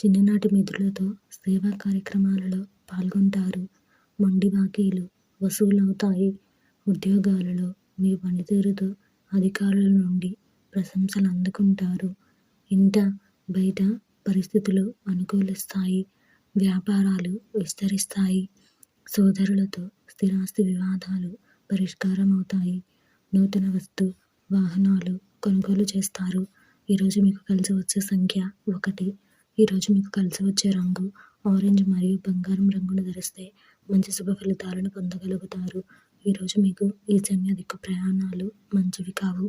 చిన్ననాటి మిత్రులతో సేవా కార్యక్రమాలలో పాల్గొంటారు. మొండి బాకీలు వసూలవుతాయి. ఉద్యోగాలలో మీ పనితీరుతో అధికారుల నుండి ప్రశంసలు అందుకుంటారు. ఇంట బయట పరిస్థితులు అనుకూలిస్తాయి. వ్యాపారాలు విస్తరిస్తాయి. సోదరులతో స్థిరాస్తి వివాదాలు పరిష్కారం అవుతాయి నూతన వస్తు వాహనాలు కొనుగోలు చేస్తారు. ఈరోజు మీకు కలిసి వచ్చే సంఖ్య ఒకటి. ఈరోజు మీకు కలిసి వచ్చే రంగు ఆరెంజ్ మరియు బంగారం రంగును ధరిస్తే మంచి శుభ ఫలితాలను పొందగలుగుతారు. ఈరోజు మీకు ఈశాన్య దిక్కు ప్రయాణాలు మంచివి కావు.